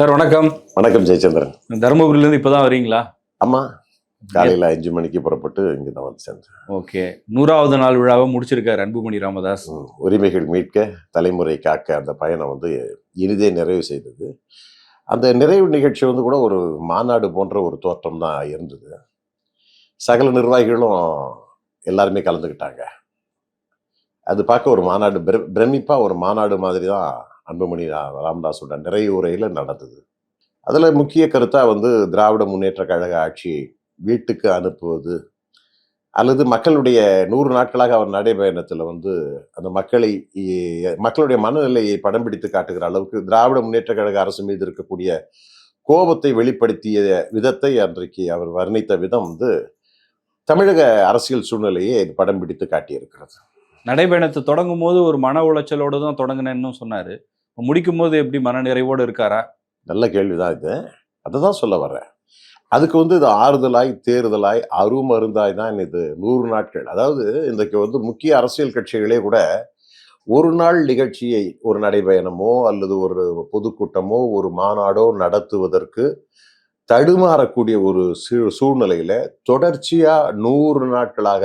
Sir வணக்கம். வணக்கம் ஜெயச்சந்திரன். தருமபுரியிலேருந்து இப்போ தான் வரீங்களா? ஆமா. காலையில அஞ்சு மணிக்கு புறப்பட்டு இங்க தான் வந்து சேர்ந்தேன். ஓகே. நூறாவது நாள் விழாவை முடிச்சிருக்காரு அன்புமணி ராமதாஸ். உரிமைகள் மீட்க தலைமுறை காக்க அந்த பயணம் வந்து இனிதே நிறைவு செய்தது. அந்த நிறைவு நிகழ்ச்சி வந்து கூட ஒரு மாநாடு போன்ற ஒரு தோற்றம் தான் இருந்தது. சகல நிர்வாகிகளும் எல்லாருமே கலந்துக்கிட்டாங்க. அது பார்க்க ஒரு மாநாடு பிர- பிரமிப்பா ஒரு மாநாடு மாதிரி தான் அன்புமணி ராமதாஸோட நிறைய உரையில் நடந்தது. அதில் முக்கிய கருத்தாக வந்து திராவிட முன்னேற்ற கழக ஆட்சியை வீட்டுக்கு அனுப்புவது அல்லது மக்களுடைய நூறு நாட்களாக அவர் நடைபயணத்தில் வந்து அந்த மக்களை மக்களுடைய மனநிலையை படம் பிடித்து காட்டுகிற அளவுக்கு திராவிட முன்னேற்ற கழக அரசு மீது இருக்கக்கூடிய கோபத்தை வெளிப்படுத்திய விதத்தை அன்றைக்கு அவர் வர்ணித்த விதம் வந்து தமிழக அரசியல் சூழ்நிலையை இது படம் பிடித்து காட்டியிருக்கிறது. நடைபயணத்தை தொடங்கும் போது ஒரு மன உளைச்சலோடு தான் தொடங்கினேன்னு சொன்னார். முடிக்கும் போது எப்படி மனநிறைவோடு இருக்காரா? நல்ல கேள்விதான் இது. அதை தான் சொல்ல வர்றேன். அதுக்கு வந்து இது ஆறுதலாய் தேறுதலாய் அருமருந்தாய் தான் இது நூறு நாட்கள். அதாவது இன்றைக்கு வந்து முக்கிய அரசியல் கட்சிகளே கூட ஒரு நாள் நிகழ்ச்சியை ஒரு நடைபயணமோ அல்லது ஒரு பொதுக்கூட்டமோ ஒரு மாநாடோ நடத்துவதற்கு தடுமாறக்கூடிய ஒரு சூழ்நிலையில தொடர்ச்சியா நூறு நாட்களாக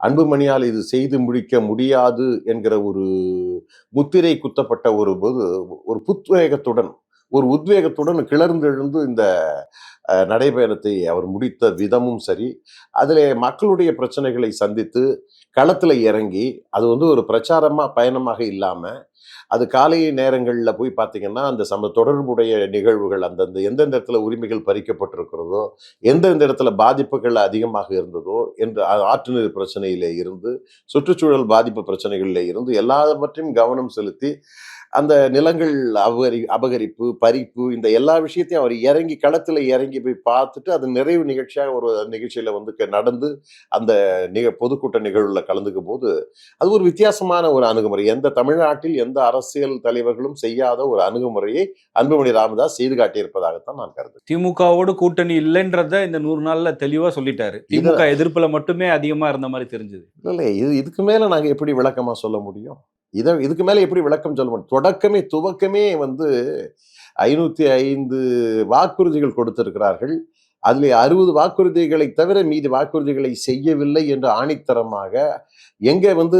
அன்புமணியால் இது செய்து முடிக்க முடியாது என்கிற ஒரு முத்திரை குத்தப்பட்ட ஒரு ஒரு புத்வேகத்துடன் ஒரு உத்வேகத்துடன் கிளர்ந்தெழுந்து இந்த நடைபயணத்தை அவர் முடித்த விதமும் சரி அதில் மக்களுடைய பிரச்சனைகளை சந்தித்து களத்தில் இறங்கி அது வந்து ஒரு பிரச்சாரமாக பயணமாக இல்லாமல் அது காலை நேரங்களில் போய் பார்த்தீங்கன்னா அந்த சம தொடர்புடைய நிகழ்வுகள் அந்தந்த எந்தெந்த இடத்துல உரிமைகள் பறிக்கப்பட்டிருக்கிறதோ எந்தெந்த இடத்துல பாதிப்புகள் அதிகமாக இருந்ததோ என்று ஆற்றுநீர் பிரச்சனையில் இருந்து சுற்றுச்சூழல் பாதிப்பு பிரச்சனைகளில் இருந்து எல்லாவற்றையும் கவனம் செலுத்தி அந்த நிலங்கள் அபகரி அபகரிப்பு பறிப்பு இந்த எல்லா விஷயத்தையும் அவர் இறங்கி களத்தில் இறங்கி போய் பார்த்துட்டு அது நிறைவு நிகழ்ச்சியாக ஒரு நிகழ்ச்சியில் வந்து நடந்து அந்த நிக பொதுக்கூட்ட நிகழ்வில் கலந்துக்கும் போது அது ஒரு வித்தியாசமான ஒரு அணுகுமுறை. எந்த தமிழ்நாட்டில் எந்த அரசியல் தலைவர்களும் செய்யாத ஒரு அணுகுமுறையை அன்புமணி ராமதாஸ் செய்து காட்டியிருப்பதாகத்தான் நான் கருதுகிறேன். திமுகவோடு கூட்டணி இல்லைன்றத இந்த நூறு நாள்ல தெளிவா சொல்லிட்டாரு. திமுக எதிர்ப்புல மட்டுமே அதிகமா இருந்த மாதிரி தெரிஞ்சது. இல்லை இல்லை இது இதுக்கு மேலே நாங்கள் எப்படி விளக்கமாக சொல்ல முடியும்? இதை இதுக்கு மேலே எப்படி விளக்கம் சொல்ல முடியும்? தொடக்கமே துவக்கமே வந்து ஐநூற்றி ஐந்து வாக்குறுதிகள் கொடுத்திருக்கிறார்கள். அதில் அறுபது வாக்குறுதிகளை தவிர மீதி வாக்குறுதிகளை செய்யவில்லை என்று ஆணித்தரமாக எங்கே வந்து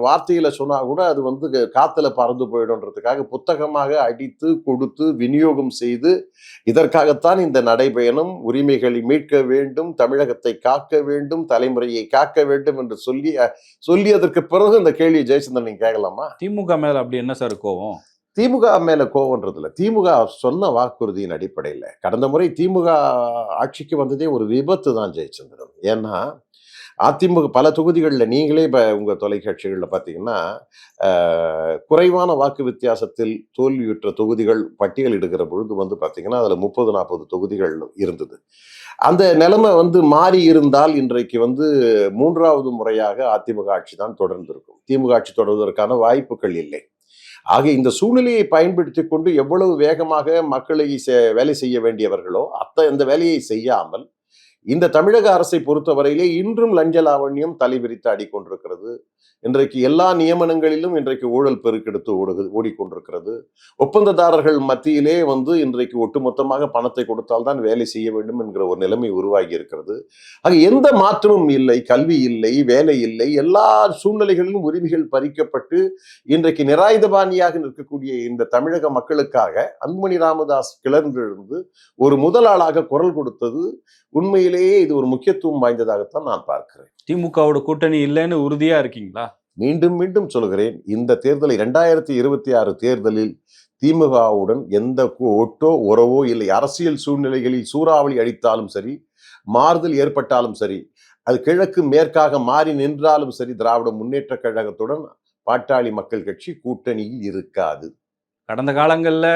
வார்த்தையில் சொன்னால் கூட அது வந்து காத்தில் பறந்து போயிடும்ன்றதுக்காக புத்தகமாக அடித்து கொடுத்து விநியோகம் செய்து இதற்காகத்தான் இந்த நடைபயணம் உரிமைகளை மீட்க வேண்டும் தமிழகத்தை காக்க வேண்டும் தலைமுறையை காக்க வேண்டும் என்று சொல்லி சொல்லியதற்கு பிறகு இந்த கேள்வி ஜெயச்சந்திரன் நீங்கள் கேட்கலாமா? திமுக மேலே அப்படி என்ன சார் கோவம்? திமுக மேலே கோவன்றது இல்லை திமுக சொன்ன வாக்குறுதியின் அடிப்படையில் கடந்த முறை திமுக ஆட்சிக்கு வந்ததே ஒரு விபத்து தான் ஜெயச்சந்திரன். ஏன்னா அதிமுக பல தொகுதிகளில் நீங்களே இப்போ உங்கள் தொலைக்காட்சிகளில் பார்த்தீங்கன்னா குறைவான வாக்கு வித்தியாசத்தில் தோல்வியுற்ற தொகுதிகள் பட்டியலிடுகிற பொழுது வந்து பார்த்தீங்கன்னா அதில் முப்பது நாற்பது தொகுதிகள் இருந்தது. அந்த நிலைமை வந்து மாறி இருந்தால் இன்றைக்கு வந்து மூன்றாவது முறையாக அதிமுக ஆட்சி தான் தொடர்ந்திருக்கும். திமுக ஆட்சி தொடர்வதற்கான வாய்ப்புகள் இல்லை. ஆக இந்த சூழ்நிலையை பயன்படுத்தி கொண்டு எவ்வளவு வேகமாக மக்களை செ- வேலை செய்ய வேண்டியவர்களோ அத்த அந்த வேலையை செய்யாமல் இந்த தமிழக அரசை பொறுத்தவரையிலே இன்றும் லஞ்ச லாவண்யம் தலைவிரித்து ஆடிக்கொண்டிருக்கிறது இன்றைக்கு எல்லா நியமனங்களிலும் இன்றைக்கு ஊழல் பெருக்கெடுத்து ஓடுது ஓடிக்கொண்டிருக்கிறது. ஒப்பந்ததாரர்கள் மத்தியிலே வந்து இன்றைக்கு ஒட்டுமொத்தமாக பணத்தை கொடுத்தால்தான் வேலை செய்ய வேண்டும் என்கிற ஒரு நிலைமை உருவாகி இருக்கிறது. ஆக எந்த மாற்றமும் இல்லை கல்வி இல்லை வேலை இல்லை எல்லா சூழ்நிலைகளிலும் உரிமைகள் பறிக்கப்பட்டு இன்றைக்கு நிராயுதபாணியாக நிற்கக்கூடிய இந்த தமிழக மக்களுக்காக அன்புமணி ராமதாஸ் கிளர்ந்தெழுந்து ஒரு முதலாளாக குரல் கொடுத்தது உண்மையிலேயே இது ஒரு முக்கியத்துவம் வாய்ந்ததாகத்தான் நான் பார்க்கிறேன். திமுகவோட கூட்டணி இல்லைன்னு உறுதியா இருக்கீங்களா? மீண்டும் மீண்டும் சொல்கிறேன் இந்த தேர்தலை இரண்டாயிரத்தி இருபத்தி ஆறு தேர்தலில் திமுகவுடன் எந்த ஒட்டோ உறவோ இல்லை அரசியல் சூழ்நிலைகளில் சூறாவளி அடித்தாலும் சரி மாறுதல் ஏற்பட்டாலும் சரி அது கிழக்கு மேற்காக மாறி நின்றாலும் சரி திராவிட முன்னேற்ற கழகத்துடன் பாட்டாளி மக்கள் கட்சி கூட்டணியில் இருக்காது. கடந்த காலங்கள்ல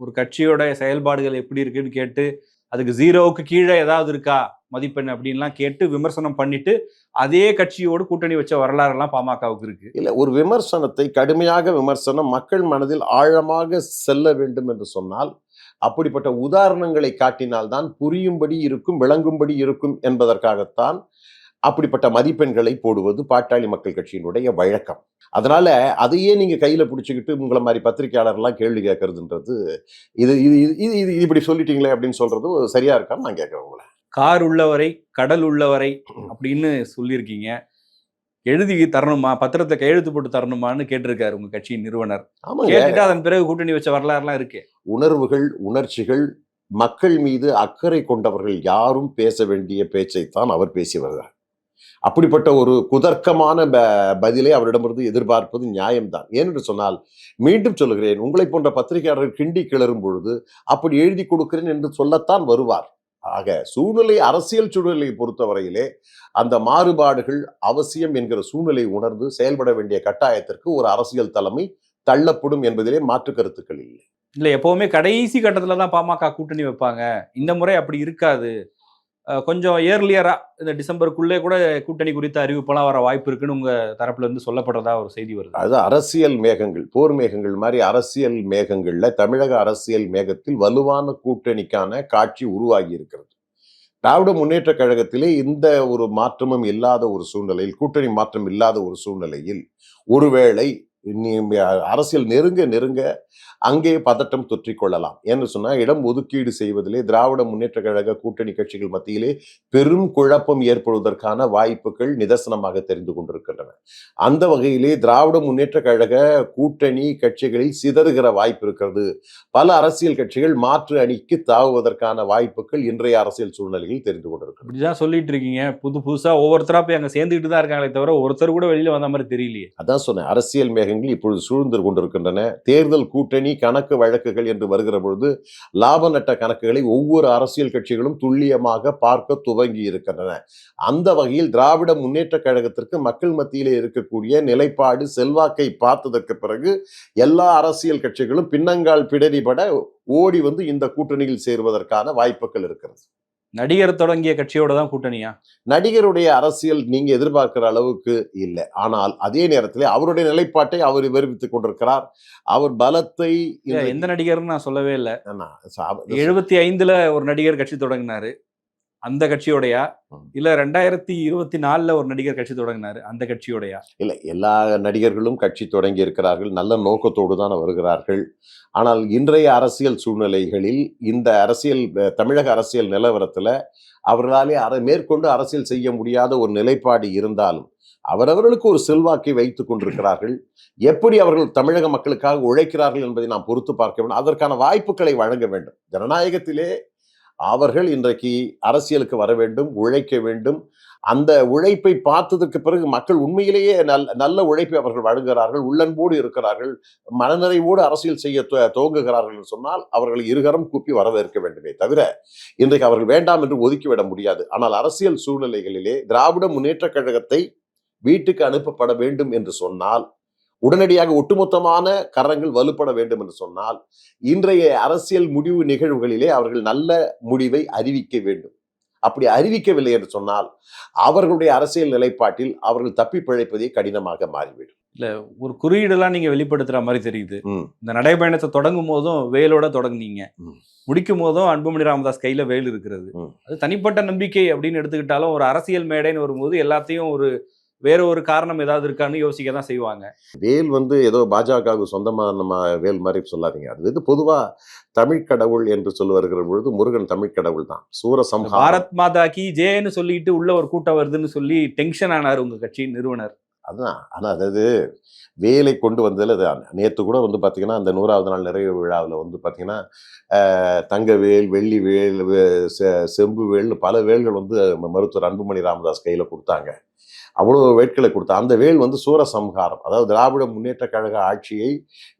ஒரு கட்சியோட செயல்பாடுகள் எப்படி இருக்குன்னு கேட்டு அதுக்கு ஜீரோவுக்கு கீழே ஏதாவது இருக்கா? மதிப்பெண் அப்படின்லாம் கேட்டு விமர்சனம் பண்ணிட்டு அதே கட்சியோடு கூட்டணி வச்ச வரலாறுலாம் பாமகவுக்கு இருக்கு. இல்லை ஒரு விமர்சனத்தை கடுமையாக விமர்சனம் மக்கள் மனதில் ஆழமாக செல்ல வேண்டும் என்று சொன்னால் அப்படிப்பட்ட உதாரணங்களை காட்டினால்தான் புரியும்படி இருக்கும் விளங்கும்படி இருக்கும் என்பதற்காகத்தான் அப்படிப்பட்ட மதிப்பெண்களை போடுவது பாட்டாளி மக்கள் கட்சியினுடைய வழக்கம். அதனால அதையே நீங்க கையில பிடிச்சிக்கிட்டு உங்களை மாதிரி பத்திரிகையாளர்லாம் கேள்வி கேட்கறதுன்றது இது இது இது இது இப்படி சொல்லிட்டீங்களே அப்படின்னு சொல்றது சரியா இருக்கான்னு நான் கேட்கறேன் உங்களை. கார் உள்ளவரை கடல் உள்ளவரை அப்படின்னு சொல்லியிருக்கீங்க. எழுதி தரணுமா? பத்திரத்தை கையெழுத்து போட்டு தரணுமான்னு கேட்டிருக்காரு உங்க கட்சியின் நிறுவனர். கேட்டுட்டு அதன் பிறகு கூட்டணி வச்ச வரலாறுலாம் இருக்கு. உணர்வுகள் உணர்ச்சிகள் மக்கள் மீது அக்கறை கொண்டவர்கள் யாரும் பேச வேண்டிய பேச்சைத்தான் அவர் பேசி வருகிறார். அப்படிப்பட்ட ஒரு குதர்க்கமான ப- பதிலை அவரிடமிருந்து எதிர்பார்ப்பது நியாயம்தான். ஏனென்று சொன்னால் மீண்டும் சொல்லுகிறேன் உங்களை போன்ற பத்திரிகையாளர்கள் கிண்டி கிளறும் பொழுது அப்படி எழுதி கொடுக்கிறேன் என்று சொல்லத்தான் வருவார். ஆக சூழ்நிலை அரசியல் சூழ்நிலையை பொறுத்தவரையிலே அந்த மாறுபாடுகள் அவசியம் என்கிற சூழ்நிலை உணர்ந்து செயல்பட வேண்டிய கட்டாயத்திற்கு ஒரு அரசியல் தலைமை தள்ளப்படும் என்பதிலே மாற்று கருத்துக்கள் இல்லை. இல்லை எப்பவுமே கடைசி கட்டத்துல தான் பாமக கூட்டணி வைப்பாங்க. இந்த முறை அப்படி இருக்காது. கொஞ்சம் ஏர்லியராக இந்த டிசம்பருக்குள்ளே கூட கூட்டணி குறித்த அறிவிப்பெல்லாம் வர வாய்ப்பு இருக்குன்னு உங்கள் தரப்புலேருந்து சொல்லப்படுறதா ஒரு செய்தி வருது. அது அரசியல் மேகங்கள் போர் மேகங்கள் மாதிரி அரசியல் மேகங்களில் தமிழக அரசியல் மேகத்தில் வலுவான கூட்டணிக்கான காட்சி உருவாகி இருக்கிறது. திராவிட முன்னேற்ற கழகத்திலே இந்த ஒரு மாற்றமும் இல்லாத ஒரு சூழ்நிலையில் கூட்டணி மாற்றம் இல்லாத ஒரு சூழ்நிலையில் ஒருவேளை நீ அரசியல் நெருங்க நெருங்க அங்கே பதட்டம் தொற்றிக் கொள்ளலாம் என்று சொன்னா இடம் ஒதுக்கீடு செய்வதிலே திராவிட முன்னேற்ற கழக கூட்டணி கட்சிகள் மத்தியிலே பெரும் குழப்பம் ஏற்படுவதற்கான வாய்ப்புகள் நிதர்சனமாக தெரிந்து கொண்டிருக்கின்றன. அந்த வகையிலே திராவிட முன்னேற்ற கழக கூட்டணி கட்சிகளில் சிதறுகிற வாய்ப்பு இருக்கிறது. பல அரசியல் கட்சிகள் மாற்று அணிக்கு தாவுவதற்கான வாய்ப்புகள் இன்றைய அரசியல் சூழ்நிலையில் தெரிந்து கொண்டிருக்கிறது இப்படிதான் சொல்லிட்டு இருக்கீங்க. புது புதுசா ஒவ்வொருத்தரா போய் அங்க சேர்ந்துக்கிட்டு தான் இருக்காங்களே தவிர ஒருத்தர் கூட வெளியில வந்த மாதிரி தெரியலையே. அதான் சொன்னேன் அரசியல் மேகங்கள் இப்பொழுது சூழ்ந்து கொண்டிருக்கின்றன. தேர்தல் கூட்டணி கணக்கு வழக்குகள் என்று வருகிற பொழுது லாப நட்ட கணக்குகளை ஒவ்வொரு அரசியல் கட்சிகளும் துல்லியமாக பார்க்க துவங்கி இருக்கின்றன. அந்த வகையில் திராவிட முன்னேற்ற கழகத்திற்கு மக்கள் மத்தியிலே இருக்கக்கூடிய நிலைப்பாடு செல்வாக்கை பார்த்ததற்கு பிறகு எல்லா அரசியல் கட்சிகளும் பின்னங்கால் பிடரிபட ஓடி வந்து இந்த கூட்டணியில் சேருவதற்கான வாய்ப்புகள் இருக்கிறது. நடிகர் தொடங்கிய கட்சியோட தான் கூட்டணியா? நடிகருடைய அரசியல் நீங்க எதிர்பார்க்கிற அளவுக்கு இல்லை. ஆனால் அதே நேரத்தில் அவருடைய நிலைப்பாட்டை அவர் விவரித்துக் கொண்டிருக்கிறார். அவர் பலத்தை எந்த நடிகர்னு நான் சொல்லவே இல்லை. எழுபத்தி ஐந்துல ஒரு நடிகர் கட்சி தொடங்கினாரு. அந்த கட்சியோடயா. இல்ல ரெண்டாயிரத்தி இருபத்தி நாலுல ஒரு நடிகர் கட்சி தொடங்கினாரு அந்த கட்சியோடயா? இல்லை எல்லா நடிகர்களும் கட்சி தொடங்கி இருக்கிறார்கள் நல்ல நோக்கத்தோடு தான் வருகிறார்கள். ஆனால் இன்றைய அரசியல் சூழ்நிலைகளில் இந்த அரசியல் தமிழக அரசியல் நிலவரத்துல அவர்களாலே அர மேற்கொண்டு அரசியல் செய்ய முடியாத ஒரு நிலைப்பாடு இருந்தாலும் அவரவர்களுக்கு ஒரு செல்வாக்கை வைத்துக் கொண்டிருக்கிறார்கள். எப்படி அவர்கள் தமிழக மக்களுக்காக உழைக்கிறார்கள் என்பதை நாம் பொறுத்து பார்க்க வேண்டும். அதற்கான வாய்ப்புகளை வழங்க வேண்டும். ஜனநாயகத்திலே அவர்கள் இன்றைக்கு அரசியலுக்கு வர வேண்டும் உழைக்க வேண்டும். அந்த உழைப்பை பார்த்ததற்கு பிறகு மக்கள் உண்மையிலேயே நல் நல்ல உழைப்பை அவர்கள் வழங்குகிறார்கள் உள்ளன்போடு இருக்கிறார்கள் மனநிறைவோடு அரசியல் செய்ய துவங்குகிறார்கள் என்று சொன்னால் அவர்களை இருகரம் கூப்பி வரவேற்க வேண்டுமே தவிர இன்றைக்கு அவர்கள் வேண்டாம் என்று ஒதுக்கிவிட முடியாது. ஆனால் அரசியல் சூழ்நிலைகளிலே திராவிட முன்னேற்ற கழகத்தை வீட்டுக்கு அனுப்பப்பட வேண்டும் என்று சொன்னால் உடனடியாக ஒட்டுமொத்தமான கரங்கள் வலுப்பட வேண்டும் என்று சொன்னால் இன்றைய அரசியல் முடிவு நிகழ்வுகளிலே அவர்கள் நல்ல முடிவை அறிவிக்க வேண்டும் அப்படி அறிவிக்கவில்லை என்று சொன்னால் அவர்களுடைய அரசியல் நிலைப்பாட்டில் அவர்கள் தப்பி பிழைப்பதே கடினமாக மாறிவிடும் ஒரு குறியீடெல்லாம் நீங்க வெளிப்படுத்துற மாதிரி தெரியுது. இந்த நடைபயணத்தை தொடங்கும் போதும் வேலோட தொடங்குனீங்க. முடிக்கும் போதும் அன்புமணி ராமதாஸ் கையில வேல் இருக்கிறது. அது தனிப்பட்ட நம்பிக்கை அப்படின்னு எடுத்துக்கிட்டாலும் ஒரு அரசியல் மேடைன்னு வரும்போது எல்லாத்தையும் ஒரு வேற ஒரு காரணம் ஏதாவது இருக்கான்னு யோசிக்க தான் செய்வாங்க. வேல் வந்து ஏதோ பாஜகவுக்கு சொந்தமா நம்ம வேல் மாதிரி சொல்லாதீங்க. அது வந்து பொதுவா தமிழ் கடவுள் என்று சொல்லி வருகிற பொழுது முருகன் தமிழ் கடவுள் தான். சூரசம்ஹாரம். பாரத் மாதா கி ஜேன்னு சொல்லிட்டு உள்ள ஒரு கூட்டம் வருதுன்னு சொல்லி டென்ஷன் ஆனார் உங்க கட்சியின் நிறுவனர். அதுதான். ஆனால் அதாவது வேலை கொண்டு வந்ததில் அது நேற்று கூட வந்து பார்த்திங்கன்னா அந்த நூறாவது நாள் நிறைவு விழாவில் வந்து பார்த்திங்கன்னா ஆஹ், தங்க வேல் வெள்ளி வேல் செ- செம்பு வேல்னு பல வேல்கள் வந்து மருத்துவர் அன்புமணி ராமதாஸ் கையில் கொடுத்தாங்க. அவ்வளோ வேட்களை கொடுத்தா அந்த வேல் வந்து சூரசம்ஹாரம் அதாவது திராவிட முன்னேற்ற கழக ஆட்சியை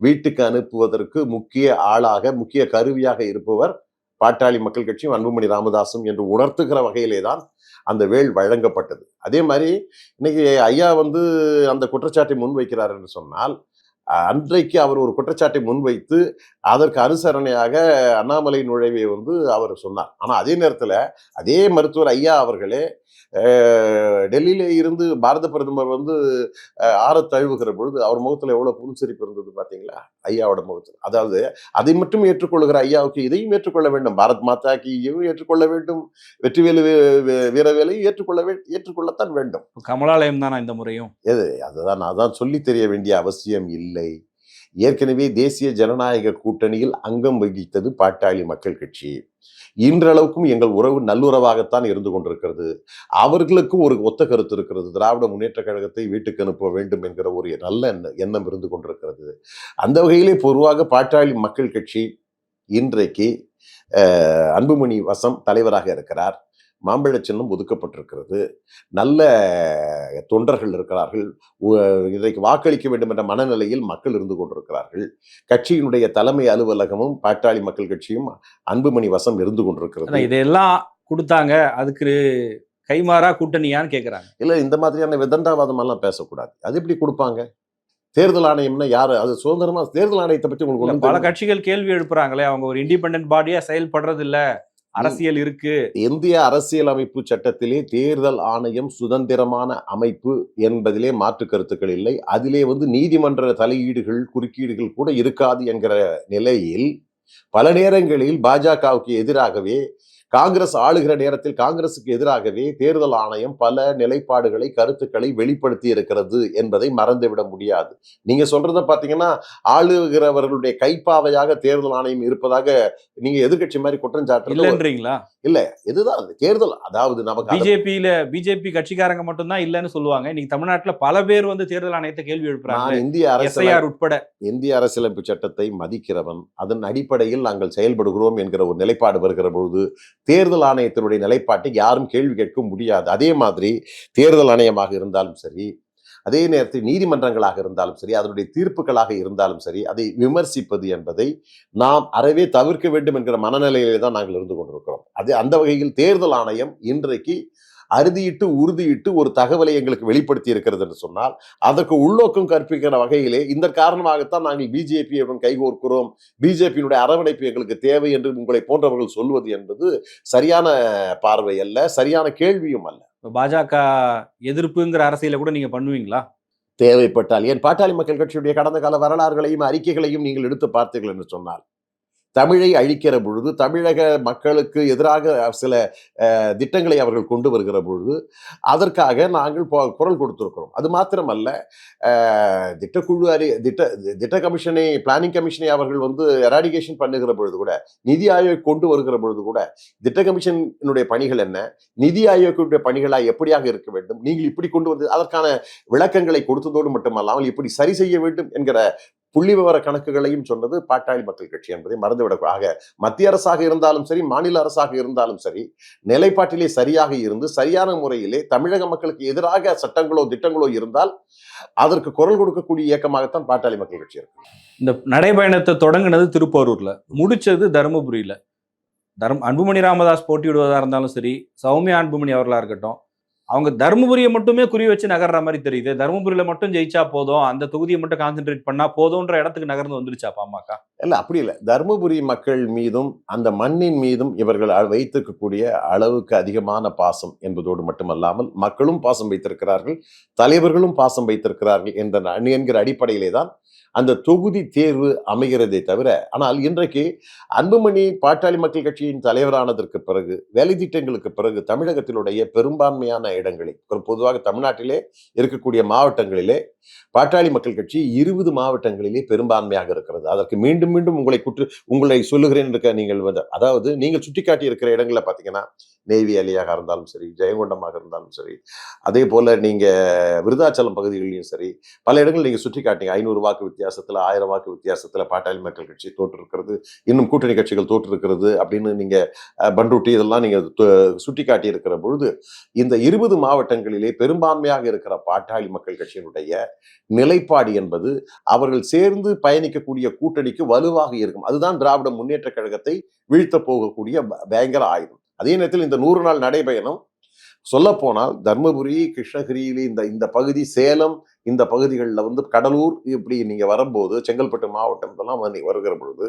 வீட்டுக்கு அனுப்புவதற்கு முக்கிய ஆளாக முக்கிய கருவியாக இருப்பவர் பாட்டாளி மக்கள் கட்சியும் அன்புமணி ராமதாசும் என்று உணர்த்துகிற வகையிலே தான் அந்த வேள் வழங்கப்பட்டது. அதே மாதிரி இன்னைக்கு ஐயா வந்து அந்த குற்றச்சாட்டை முன்வைக்கிறார் என்று சொன்னால் அன்றைக்கு அவர் ஒரு குற்றச்சாட்டை முன்வைத்து அதற்கு அனுசரணையாக அண்ணாமலை நுழைவை வந்து அவர் சொன்னார். ஆனால் அதே நேரத்தில் அதே மருத்துவர் ஐயா அவர்களே டெல்லியில இருந்து பாரத பிரதமர் வந்து ஆற தழுவுகிற பொழுது அவர் முகத்துல எவ்வளவு புன்சிரிப்பு இருந்தது பாத்தீங்களா? ஐயாவோட முகத்தில். அதாவது அதை மட்டும் ஏற்றுக்கொள்கிற ஐயாவுக்கு இதையும் ஏற்றுக்கொள்ள வேண்டும். பாரத் மாதா கீயும் ஏற்றுக்கொள்ள வேண்டும். வெற்றிவேலு வீரவேலையும் ஏற்றுக்கொள்ள ஏற்றுக்கொள்ளத்தான் வேண்டும். கமலாலயம் தானா இந்த முறையும்? எது? அதுதான் அதான் சொல்லி தெரிய வேண்டிய அவசியம் இல்லை. ஏற்கனவே தேசிய ஜனநாயக கூட்டணியில் அங்கம் வகித்தது பாட்டாளி மக்கள் கட்சி. இன்றளவுக்கும் எங்கள் உறவு நல்லுறவாகத்தான் இருந்து கொண்டிருக்கிறது. அவர்களுக்கும் ஒரு ஒத்த கருத்து இருக்கிறது. திராவிட முன்னேற்ற கழகத்தை வீட்டுக்கு அனுப்ப வேண்டும் என்கிற ஒரு நல்ல எண்ண- எண்ணம் இருந்து கொண்டிருக்கிறது. அந்த வகையிலே பொதுவாக பாட்டாளி மக்கள் கட்சி இன்றைக்கு அன்புமணி வசம் தலைவராக இருக்கிறார். மாம்பழ சின்னம் ஒதுக்கப்பட்டிருக்கிறது. நல்ல தொண்டர்கள் இருக்கிறார்கள். இன்றைக்கு வாக்களிக்க வேண்டும் என்ற மனநிலையில் மக்கள் இருந்து கொண்டிருக்கிறார்கள். கட்சியினுடைய தலைமை அலுவலகமும் பாட்டாளி மக்கள் கட்சியும் அன்புமணி வசம் இருந்து கொண்டிருக்கிறது. இதெல்லாம் கொடுத்தாங்க. அதுக்கு கைமாறா கூட்டணியான்னு கேக்குறாங்க. இல்ல இந்த மாதிரியான விதண்டாவாதம் எல்லாம் பேசக்கூடாது. அது எப்படி கொடுப்பாங்க? தேர்தல் ஆணையம்னா யாரு? அது சுதந்திரமா தேர்தல் ஆணையத்தை பத்தி உங்களுக்கு பல? கட்சிகள் கேள்வி எழுப்புறாங்களே. அவங்க ஒரு இண்டிபெண்டன்ட் பாடியா செயல்படுறது இல்ல அரசியல் இருக்கு. இந்திய அரசியலமைப்பு சட்டத்திலே தேர்தல் ஆணையம் சுதந்திரமான அமைப்பு என்பதிலே மாற்று கருத்துக்கள் இல்லை. அதிலே வந்து நீதிமன்ற தலையீடுகள் குறுக்கீடுகள் கூட இருக்காது என்கிற நிலையில் பல நேரங்களில் பாஜகவுக்கு எதிராகவே காங்கிரஸ் ஆளுகிற நேரத்தில் காங்கிரசுக்கு எதிராகவே தேர்தல் ஆணையம் பல நிலைப்பாடுகளை கருத்துக்களை வெளிப்படுத்தி இருக்கிறது என்பதை மறந்துவிட முடியாது. நீங்க சொல்றத பாத்தீங்கன்னா ஆளுகிறவர்களுடைய கைப்பாவையாக தேர்தல் ஆணையம் இருப்பதாக நீங்க எதிர்க்கட்சி மாதிரி குற்றம் சாட்டுறீங்களா இல்லன்றீங்களா இதுதான் தேர்தல். அதாவது நமக்கு பிஜேபியில பிஜேபி கட்சிக்காரங்க மட்டும் தான் இல்லன்னு சொல்லுவாங்க. இன்னைக்கு தமிழ்நாட்டுல பல பேர் வந்து தேர்தல் ஆணையத்தை கேள்வி எழுப்புறாங்க. இந்திய அரசியல் உட்பட. இந்திய அரசியலமைப்பு சட்டத்தை மதிக்கிறவன் அதன் அடிப்படையில் நாங்கள் செயல்படுகிறோம் என்கிற ஒரு நிலைப்பாடு வருகிற பொழுது தேர்தல் ஆணையத்தினுடைய நிலைப்பாட்டை யாரும் கேள்வி கேட்க முடியாது. அதே மாதிரி தேர்தல் ஆணையமாக இருந்தாலும் சரி அதே நேரத்தில் நீதிமன்றங்களாக இருந்தாலும் சரி அதனுடைய தீர்ப்புகளாக இருந்தாலும் சரி அதை விமர்சிப்பது என்பதை நாம் அறவே தவிர்க்க வேண்டும் என்கிற மனநிலையிலே தான் நாங்கள் இருந்து கொண்டிருக்கிறோம். அது அந்த வகையில் தேர்தல் ஆணையம் இன்றைக்கு அறுதியிட்டு உறுதியிட்டு ஒரு தகவலை எங்களுக்கு வெளிப்படுத்தி இருக்கிறது என்று சொன்னால் அதற்கு உள்நோக்கம் கற்பிக்கிற வகையிலே இந்த காரணமாகத்தான் நாங்கள் பிஜேபியுடன் கைகோர்க்கிறோம். பிஜேபியினுடைய அரவணைப்பு எங்களுக்கு தேவை என்று உங்களை போன்றவர்கள் சொல்வது என்பது சரியான பார்வை அல்ல சரியான கேள்வியும் அல்ல. இப்போ பாஜக எதிர்ப்புங்கிற அரசியல கூட நீங்கள் பண்ணுவீங்களா? தேவைப்பட்டால். ஏன் பாட்டாளி மக்கள் கட்சியுடைய கடந்த கால வரலாறுகளையும் அறிக்கைகளையும் நீங்கள் எடுத்து பார்த்தீர்கள் என்று சொன்னால். தமிழை அழிக்கிற பொழுது தமிழக மக்களுக்கு எதிராக சில திட்டங்களை அவர்கள் கொண்டு வருகிற பொழுது அதற்காக நாங்கள் குரல் கொடுத்துருக்கிறோம். அது மாத்திரமல்ல திட்டக்குழு அறி திட்ட திட்ட கமிஷனை பிளானிங் கமிஷனை அவர்கள் வந்து எராடிகேஷன் பண்ணுகிற பொழுது கூட நிதி ஆயோக் கொண்டு வருகிற பொழுது கூட திட்ட கமிஷனுடைய பணிகள் என்ன? நிதி ஆயோக்கினுடைய பணிகளாக எப்படியாக இருக்க வேண்டும்? நீங்கள் இப்படி கொண்டு வந்து அதற்கான விளக்கங்களை கொடுத்ததோடு மட்டுமல்லாமல் இப்படி சரி செய்ய வேண்டும் என்கிற புள்ளி விவர கணக்குகளையும் சொன்னது பாட்டாளி மக்கள் கட்சி என்பதை மறந்துவிடக்கூடாது மத்திய அரசாக இருந்தாலும் சரி மாநில அரசாக இருந்தாலும் சரி நிலைப்பாட்டிலே சரியாக இருந்து சரியான முறையிலே தமிழக மக்களுக்கு எதிராக சட்டங்களோ திட்டங்களோ இருந்தால் அதற்கு குரல் கொடுக்கக்கூடிய இயக்கமாகத்தான் பாட்டாளி மக்கள் கட்சி இருக்கு. இந்த நடைபயணத்தை தொடங்கினது திருப்போரூர்ல முடிச்சது தருமபுரியில. தர்ம அன்புமணி ராமதாஸ் போட்டியிடுவதாக இருந்தாலும் சரி சௌமியா அன்புமணி அவர்களா இருக்கட்டும் அவங்க தருமபுரியை மட்டுமே குறி வச்சு நகர்ற மாதிரி தெரியுது. தருமபுரியில மட்டும் ஜெயிச்சா போதும். அந்த தொகுதியை மட்டும் கான்சென்ட்ரேட் பண்ணா போதும்ன்ற இடத்துக்கு நகர்ந்து வந்துருச்சா பாமக? இல்ல அப்படி இல்லை. தருமபுரி மக்கள் மீதும் அந்த மண்ணின் மீதும் இவர்கள் வைத்திருக்கக்கூடிய அளவுக்கு அதிகமான பாசம் என்பதோடு மட்டுமல்லாமல் மக்களும் பாசம் வைத்திருக்கிறார்கள் தலைவர்களும் பாசம் வைத்திருக்கிறார்கள் என்ற என்கிற அடிப்படையிலே தான் அந்த தொகுதி தேர்வு அமைகிறதே தவிர ஆனால் இன்றைக்கு அன்புமணி பாட்டாளி மக்கள் கட்சியின் தலைவரானதற்கு பிறகு வேலை திட்டங்களுக்கு பிறகு தமிழகத்தினுடைய பெரும்பான்மையான இடங்களில் ஒரு பொதுவாக தமிழ்நாட்டிலே இருக்கக்கூடிய மாவட்டங்களிலே பாட்டாளி மக்கள் கட்சி இருபது மாவட்டங்களிலே பெரும்பான்மையாக இருக்கிறது. அதற்கு மீண்டும் மீண்டும் உங்களை குற்று உங்களை சொல்லுகிறேன் இருக்க நீங்கள் வந்து அதாவது நீங்கள் சுட்டிக்காட்டி இருக்கிற இடங்களை பார்த்தீங்கன்னா நெய்வேலியாக இருந்தாலும் சரி ஜெயங்கொண்டமாக இருந்தாலும் சரி அதே போல் நீங்கள் விருதாச்சலம் பகுதிகளிலும் சரி பல இடங்கள் நீங்கள் சுற்றி காட்டிங்க ஐநூறு வாக்கு வித்தியாசத்தில் ஆயிரம் வாக்கு வித்தியாசத்தில் பாட்டாளி மக்கள் கட்சி தோற்றிருக்கிறது இன்னும் கூட்டணி கட்சிகள் தோற்றிருக்கிறது அப்படின்னு நீங்கள் பண்ருட்டி இதெல்லாம் நீங்கள் சுட்டி காட்டியிருக்கிற பொழுது இந்த இருபது மாவட்டங்களிலே பெரும்பான்மையாக இருக்கிற பாட்டாளி மக்கள் கட்சியினுடைய நிலைப்பாடு என்பது அவர்கள் சேர்ந்து பயணிக்கக்கூடிய கூட்டணிக்கு வலுவாக இருக்கும். அதுதான் திராவிட முன்னேற்ற கழகத்தை வீழ்த்த போகக்கூடிய பயங்கர ஆயுதம். அதே நேரத்தில் இந்த நூறு நாள் நடைபயணம். சொல்லப்போனால் தர்மபுரி கிருஷ்ணகிரியிலே இந்த இந்த பகுதி சேலம் இந்த பகுதிகளில் வந்து கடலூர் இப்படி நீங்க வரும்போது செங்கல்பட்டு மாவட்டம் இதெல்லாம் வந்து வருகிற பொழுது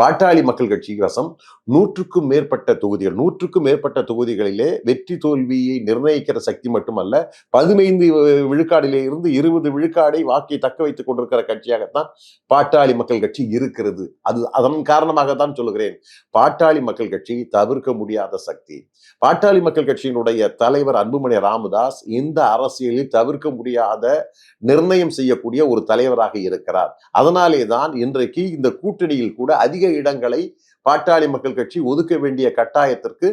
பாட்டாளி மக்கள் கட்சி வசம் நூற்றுக்கும் மேற்பட்ட தொகுதிகள் நூற்றுக்கும் மேற்பட்ட தொகுதிகளிலே வெற்றி தோல்வியை நிர்ணயிக்கிற சக்தி மட்டுமல்ல பதினைந்து விழுக்காடிலே இருந்து இருபது விழுக்காடை வாக்கை தக்க வைத்துக் கொண்டிருக்கிற கட்சியாகத்தான் பாட்டாளி மக்கள் கட்சி இருக்கிறது. அது அதன் காரணமாக தான் சொல்லுகிறேன். பாட்டாளி மக்கள் கட்சி தவிர்க்க முடியாத சக்தி. பாட்டாளி மக்கள் கட்சியினுடைய தலைவர் அன்புமணி ராமதாஸ் இந்த அரசியலில் தவிர்க்க முடியாத நிர்ணயம் செய்யக்கூடிய ஒரு தலைவராக இருக்கிறார். அதனாலே தான் இன்றைக்கு இந்த கூட்டணியில் கூட அதிக இடங்களை பாட்டாளி மக்கள் கட்சி ஒதுக்க வேண்டிய கட்டாயத்திற்கு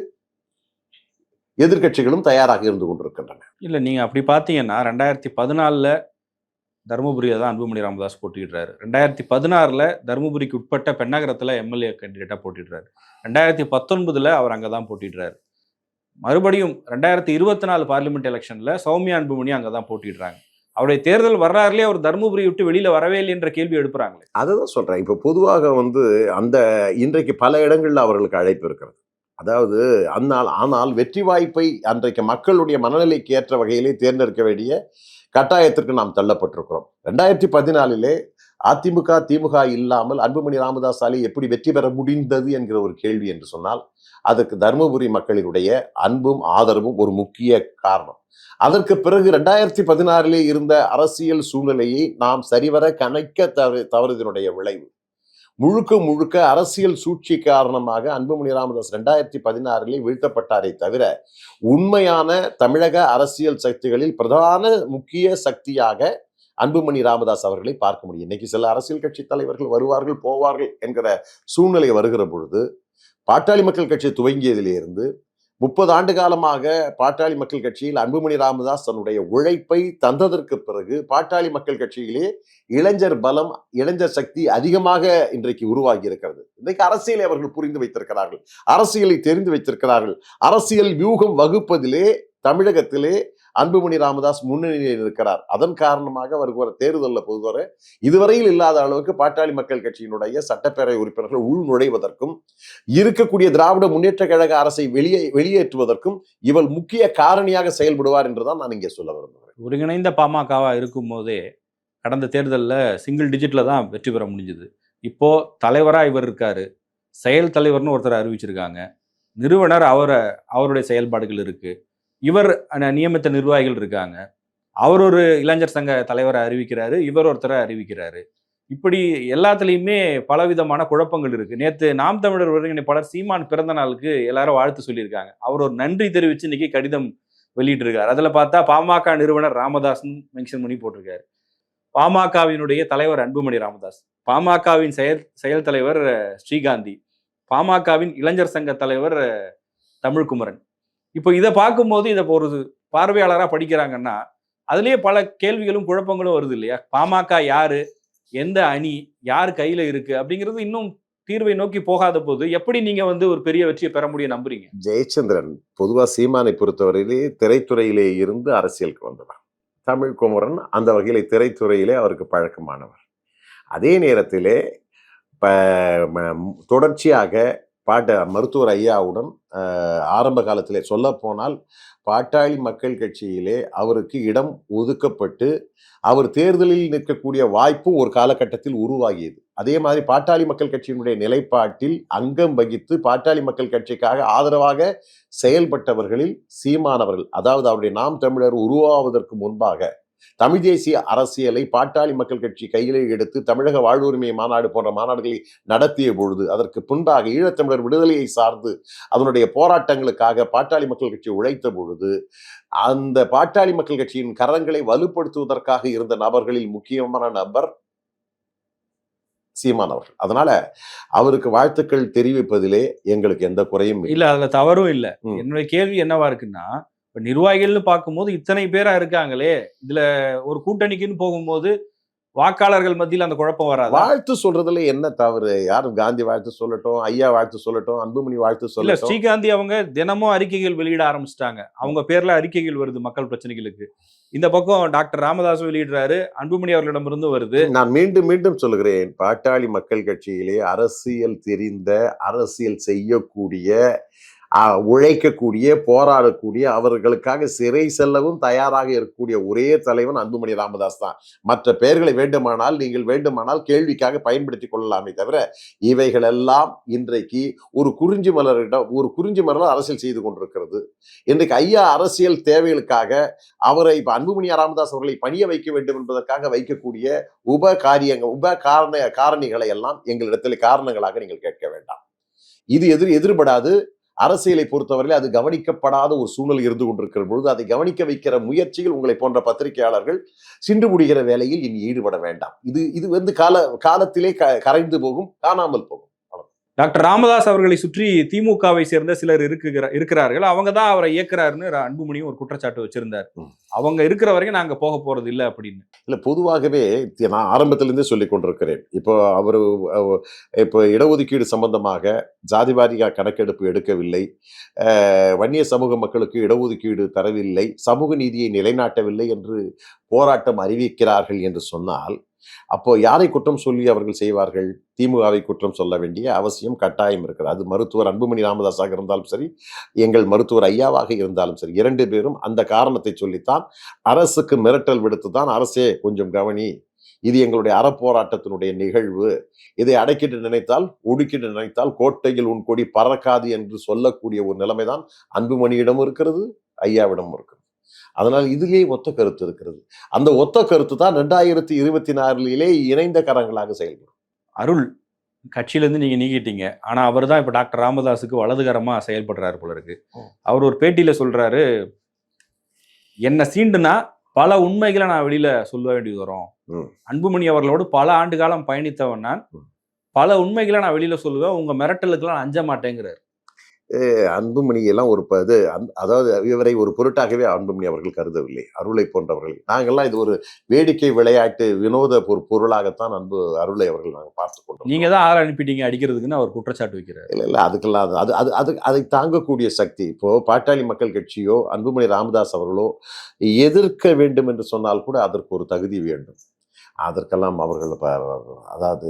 எதிர்க்கட்சிகளும் தயாராக இருந்து கொண்டிருக்கின்றன. இல்ல நீங்க அப்படி பாத்தீங்கன்னா ரெண்டாயிரத்தி பதினாலுல தருமபுரியில் தான் அன்புமணி ராமதாஸ் போட்டிடுறாரு ரெண்டாயிரத்தி பதினாறில் தருமபுரிக்கு உட்பட்ட பெண்ணகரத்துல எம்எல்ஏ கேண்டிடேட்டாக போட்டிடுறாரு ரெண்டாயிரத்தி பத்தொன்பதில் அவர் அங்கே தான் போட்டிடுறாரு மறுபடியும் ரெண்டாயிரத்தி இருபத்தி நாலு பார்லிமெண்ட் எலெக்ஷனில் சௌமியா அன்புமணி அங்கே தான் போட்டிடுறாங்க அவருடைய தேர்தல் வரலாறுலயே அவர் தருமபுரி விட்டு வெளியில வரவே இல்லை என்ற கேள்வி எழுப்புறாங்களே. அதை தான் சொல்றேன். இப்போ பொதுவாக வந்து அந்த இன்றைக்கு பல இடங்களில் அவர்களுக்கு அழைப்பு இருக்கிறது. அதாவது அந்நாள் ஆனால் வெற்றி வாய்ப்பை அன்றைக்கு மக்களுடைய மனநிலைக்கு ஏற்ற வகையிலே தேர்ந்தெடுக்க வேண்டிய கட்டாயத்திற்கு நாம் தள்ளப்பட்டிருக்கிறோம். ரெண்டாயிரத்தி பதினாலிலே அதிமுக திமுக இல்லாமல் அன்புமணி ராமதாஸ் அலி எப்படி வெற்றி பெற முடிந்தது என்கிற ஒரு கேள்வி என்று சொன்னால் அதற்கு தருமபுரி மக்களினுடைய அன்பும் ஆதரவும் ஒரு முக்கிய காரணம். அதற்கு பிறகு ரெண்டாயிரத்தி பதினாறிலே இருந்த அரசியல் சூழ்நிலையை நாம் சரிவர கணக்க தவறு தவறுதனுடைய விளைவு. முழுக்க முழுக்க அரசியல் சூழ்ச்சி காரணமாக அன்புமணி ராமதாஸ் ரெண்டாயிரத்தி பதினாறிலே வீழ்த்தப்பட்டாரே தவிர உண்மையான தமிழக அரசியல் சக்திகளில் பிரதான முக்கிய சக்தியாக அன்புமணி ராமதாஸ் அவர்களை பார்க்க முடியும். இன்னைக்கு சில அரசியல் கட்சி தலைவர்கள் வருவார்கள் போவார்கள் என்கிற சூழ்நிலை வருகிற பொழுது பாட்டாளி மக்கள் கட்சி துவங்கியதிலிருந்து முப்பது ஆண்டு காலமாக பாட்டாளி மக்கள் கட்சியில் அன்புமணி ராமதாஸ் தன்னுடைய உழைப்பை தந்ததற்கு பிறகு பாட்டாளி மக்கள் கட்சியிலே இளைஞர் பலம் இளைஞர் சக்தி அதிகமாக இன்றைக்கு உருவாகி இருக்கிறது இன்றைக்கு அரசியலை அவர்கள் புரிந்து வைத்திருக்கிறார்கள். அரசியலை தெரிந்து வைத்திருக்கிறார்கள். அரசியல் வியூகம் வகுப்பதிலே தமிழகத்திலே அன்புமணி ராமதாஸ் முன்னணியில் இருக்கிறார். அதன் காரணமாக வருகிற தேர்தலில் பொதுவரை இதுவரையில் இல்லாத அளவுக்கு பாட்டாளி மக்கள் கட்சியினுடைய சட்டப்பேரவை உறுப்பினர்கள் உள் நுழைவதற்கும் இருக்கக்கூடிய திராவிட முன்னேற்ற கழக அரசை வெளியே வெளியேற்றுவதற்கும் இவள் முக்கிய காரணியாக செயல்படுவார் என்றுதான் நான் இங்கே சொல்ல விரும்புகிறேன். ஒருங்கிணைந்த பாமகவா இருக்கும் போதே கடந்த தேர்தலில் சிங்கிள் டிஜிட்டில் தான் வெற்றி பெற முடிஞ்சது. இப்போ தலைவராக இவர் இருக்காரு. செயல் தலைவர்னு ஒருத்தர் அறிவிச்சிருக்காங்க. நிறுவனர் அவரை அவருடைய செயல்பாடுகள் இருக்குது இவர் நியமித்த நிர்வாகிகள் இருக்காங்க. அவர் ஒரு இளைஞர் சங்க தலைவரை அறிவிக்கிறாரு இவர் ஒருத்தரை அறிவிக்கிறாரு. இப்படி எல்லாத்துலேயுமே பலவிதமான குழப்பங்கள் இருக்கு. நேத்து நாம் தமிழர் ஒருங்கிணைப்பாளர் சீமான் பிறந்த நாளுக்கு எல்லாரும் வாழ்த்து சொல்லியிருக்காங்க. அவர் ஒரு நன்றி தெரிவித்து இன்னைக்கு கடிதம் வெளியிட்டிருக்காரு. அதில் பார்த்தா பாமக நிறுவனர் ராமதாஸ்னு மென்ஷன் பண்ணி போட்டிருக்காரு. பாமகவினுடைய தலைவர் அன்புமணி ராமதாஸ் பாமகவின் செயல் செயல் தலைவர் ஸ்ரீகாந்தி பாமகவின் இளைஞர் சங்க தலைவர் தமிழ்குமரன். இப்போ இதை பார்க்கும்போது இதை ஒரு பார்வையாளராக படிக்கிறாங்கன்னா அதுலேயே பல கேள்விகளும் குழப்பங்களும் வருது இல்லையா? பாமக யாரு? எந்த அணி? யார் கையில இருக்கு? அப்படிங்கிறது இன்னும் தீர்வை நோக்கி போகாத போது எப்படி நீங்க வந்து ஒரு பெரிய வெற்றியை பெற முடியும் நம்புறீங்க? ஜெயச்சந்திரன் பொதுவா சீமானை பொறுத்தவரையிலே திரைத்துறையிலே இருந்து அரசியலுக்கு வந்தவர். தமிழ் குமரன் அந்த வகையில் திரைத்துறையிலே அவருக்கு பழக்கமானவர். அதே நேரத்திலே இப்போ தொடர்ச்சியாக பாட்ட மருத்துவர் ஐயாவுடன் ஆரம்ப காலத்திலே சொல்லப்போனால் பாட்டாளி மக்கள் கட்சியிலே அவருக்கு இடம் ஒதுக்கப்பட்டு அவர் தேர்தலில் நிற்கக்கூடிய வாய்ப்பும் ஒரு காலகட்டத்தில் உருவாகியது. அதே மாதிரி பாட்டாளி மக்கள் கட்சியினுடைய நிலைப்பாட்டில் அங்கம் வகித்து பாட்டாளி மக்கள் கட்சிக்காக ஆதரவாக செயல்பட்டவர்களில் சீமானவர்கள் அதாவது அவருடைய நாம் தமிழர் உருவாவதற்கு முன்பாக தமிழ் தேசிய அரசியலை பாட்டாளி மக்கள் கட்சி கையிலே எடுத்து தமிழக வாழ்வுரிமை மாநாடு போன்ற மாநாடுகளை நடத்திய பொழுது அதற்கு பின்பாக ஈழத்தமிழர் விடுதலையை சார்ந்து அதனுடைய போராட்டங்களுக்காக பாட்டாளி மக்கள் கட்சி உழைத்த பொழுது அந்த பாட்டாளி மக்கள் கட்சியின் கரங்களை வலுப்படுத்துவதற்காக இருந்த நபர்களில் முக்கியமான நபர் சீமான் அவர்கள். அதனால அவருக்கு வாழ்த்துக்கள் தெரிவிப்பதிலே எங்களுக்கு எந்த குறையும் இல்லை. அதுல தவறும் இல்ல. என்னுடைய கேள்வி என்னவா இருக்குன்னா இப்ப நிர்வாகிகள்னு பார்க்கும்போது இத்தனை பேரா இருக்காங்களே இதுல ஒரு கூட்டணிக்குன்னு போகும்போது வாக்காளர்கள் மத்தியில் அந்த குழப்பம் வராது? வாழ்த்து சொல்றதுல என்ன தவறு? யாரும் காந்தி வாழ்த்து சொல்லட்டும் ஐயா வாழ்த்து சொல்லட்டும் அன்புமணி வாழ்த்து சொல்லட்டும். ஸ்ரீகாந்தி அவங்க தினமும் அறிக்கைகள் வெளியிட ஆரம்பிச்சிட்டாங்க. அவங்க பேர்ல அறிக்கைகள் வருது மக்கள் பிரச்சனைகளுக்கு. இந்த பக்கம் டாக்டர் ராமதாஸ் வெளியிடுறாரு அன்புமணி அவர்களிடமிருந்து வருது. நான் மீண்டும் மீண்டும் சொல்கிறேன் பாட்டாளி மக்கள் கட்சியிலே அரசியல் தெரிந்த அரசியல் செய்யக்கூடிய உழைக்கக்கூடிய போராடக்கூடிய அவர்களுக்காக சிறை செல்லவும் தயாராக இருக்கக்கூடிய ஒரே தலைவன் அன்புமணி ராமதாஸ் தான். மற்ற பெயர்களை வேண்டுமானால் நீங்கள் வேண்டுமானால் கேள்விக்காக பயன்படுத்திக் கொள்ளலாமே தவிர இவைகள் எல்லாம் இன்றைக்கு ஒரு குறிஞ்சி மலரிடம் ஒரு குறிஞ்சி மலர் அரசியல் செய்து கொண்டிருக்கிறது. இன்றைக்கு ஐயா அரசியல் தேவைகளுக்காக அவரை இப்போ அன்புமணி ராமதாஸ் அவர்களை பணிய வைக்க வேண்டும் என்பதற்காக வைக்கக்கூடிய உப காரியங்கள் உப காரண காரணிகளை எல்லாம் எங்களிடத்தில் காரணங்களாக நீங்கள் கேட்க வேண்டாம். இது எதிர் எதிர்படாது. அரசியலை பொறுத்தவரையில் அது கவனிக்கப்படாத ஒரு சூழ்நிலை இருந்து கொண்டிருக்கிற பொழுது அதை கவனிக்க வைக்கிற முயற்சிகள் உங்களை போன்ற பத்திரிகையாளர்கள் சிண்டு முடிகிற வேலையில் இனி ஈடுபட வேண்டாம். இது இது வந்து கால காலத்திலே க கரைந்து போகும் காணாமல் போகும். டாக்டர் ராமதாஸ் அவர்களை சுற்றி திமுகவை சேர்ந்த சிலர் இருக்குகிற இருக்கிறார்கள். அவங்க தான் அவரை இயக்குறாருன்னு அன்புமணியும் ஒரு குற்றச்சாட்டு வச்சிருந்தார். அவங்க இருக்கிற வரைக்கும் நாங்க போக போறது இல்ல அப்படின்னு. இல்ல பொதுவாகவே நான் ஆரம்பத்திலிருந்தே சொல்லிக் கொண்டிருக்கிறேன். இப்போ அவர் இப்போ இடஒதுக்கீடு சம்பந்தமாக ஜாதிவாரிக கணக்கெடுப்பு எடுக்கவில்லை. வன்னிய சமூக மக்களுக்கு இடஒதுக்கீடு தரவில்லை. சமூக நீதியை நிலைநாட்டவில்லை என்று போராட்டம் அறிவிக்கிறார்கள் என்று சொன்னால் அப்போ யாரை குற்றம் சொல்லி அவர்கள் செய்வார்கள்? திமுகவை குற்றம் சொல்ல வேண்டிய அவசியம் கட்டாயம் இருக்கிறது. அது மருத்துவர் அன்புமணி ராமதாஸாக இருந்தாலும் சரி எங்கள் மருத்துவர் ஐயாவாக இருந்தாலும் சரி இரண்டு பேரும் அந்த காரணத்தை சொல்லித்தான் அரசுக்கு மிரட்டல் விடுத்து தான் அரசே கொஞ்சம் கவனி. இது எங்களுடைய அறப்போராட்டத்தினுடைய நிகழ்வு. இதை அடக்கிட்டு நினைத்தால் ஒடுக்கிட்டு நினைத்தால் கோட்டையில் உன் கொடி பறக்காது என்று சொல்லக்கூடிய ஒரு நிலைமைதான் அன்புமணியிடம் இருக்கிறது ஐயாவிடம் இருக்கிறது. அதனால் இதிலே ஒத்த கருத்து இருக்கிறது. அந்த ஒத்த கருத்து தான் ரெண்டாயிரத்தி இருபத்தி நாலிலே இணைந்த கரங்களாக செயல்படும். அருள் கட்சியில இருந்து நீங்க நீக்கிட்டீங்க. ஆனா அவர் தான் இப்ப டாக்டர் ராமதாஸுக்கு வலதுகரமா செயல்படுறாரு போல இருக்கு. அவர் ஒரு பேட்டியில சொல்றாரு என்ன சீண்டுனா பல உண்மைகளை நான் வெளியில சொல்ல வேண்டியது வரும். அன்புமணி அவர்களோடு பல ஆண்டு காலம் பயணித்தவன் நான். பல உண்மைகளை நான் வெளியில சொல்லுவேன். உங்க மிரட்டலுக்கெல்லாம் அஞ்ச மாட்டேங்கிறார். அன்புமணி எல்லாம் ஒரு இது அதாவது இவரை ஒரு பொருட்டாகவே அன்புமணி அவர்கள் கருதவில்லை. அருளை போன்றவர்கள். நாங்கெல்லாம் இது ஒரு வேடிக்கை விளையாட்டு வினோத ஒரு பொருளாகத்தான் அன்பு அருளை அவர்கள் நாங்கள் பார்த்து கொண்டோம். நீங்க தான் ஆள் அனுப்பிட்டீங்க அடிக்கிறதுக்குன்னு அவர் குற்றச்சாட்டு வைக்கிறார். இல்ல இல்ல அதுக்கெல்லாம் அது அது அது அது அதை தாங்கக்கூடிய சக்தி இப்போ பாட்டாளி மக்கள் கட்சியோ அன்புமணி ராமதாஸ் அவர்களோ எதிர்க்க வேண்டும் என்று சொன்னால் கூட அதற்கு ஒரு தகுதி வேண்டும். அதற்கெல்லாம் அவர்கள் அதாவது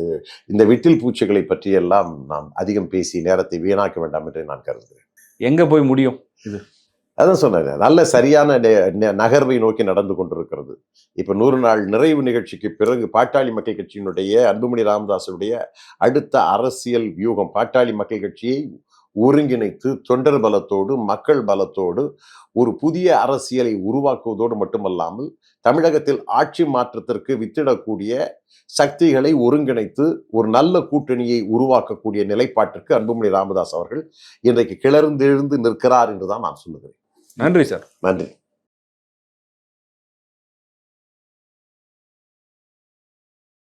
இந்த விட்டில் பூச்சிகளை பற்றியெல்லாம் நாம் அதிகம் பேசி நேரத்தை வீணாக்க வேண்டாம் என்று நான் கருதுகிறேன். எங்க போய் முடியும் அதான் சொன்னேன் நல்ல சரியான நகர்வை நோக்கி நடந்து கொண்டிருக்கிறது. இப்ப நூறு நாள் நிறைவு நிகழ்ச்சிக்கு பிறகு பாட்டாளி மக்கள் கட்சியினுடைய அன்புமணி ராமதாஸுடைய அடுத்த அரசியல் வியூகம் பாட்டாளி மக்கள் கட்சியை ஒருங்கிணைத்து தொண்டர் பலத்தோடு மக்கள் பலத்தோடு ஒரு புதிய அரசியலை உருவாக்குவதோடு மட்டுமல்லாமல் தமிழகத்தில் ஆட்சி மாற்றத்திற்கு வித்திடக்கூடிய சக்திகளை ஒருங்கிணைத்து ஒரு நல்ல கூட்டணியை உருவாக்கக்கூடிய நிலைப்பாட்டிற்கு அன்புமணி ராமதாஸ் அவர்கள் இன்றைக்கு கிளர்ந்தெழுந்து நிற்கிறார் என்றுதான் நான் சொல்லுகிறேன். நன்றி சார். நன்றி.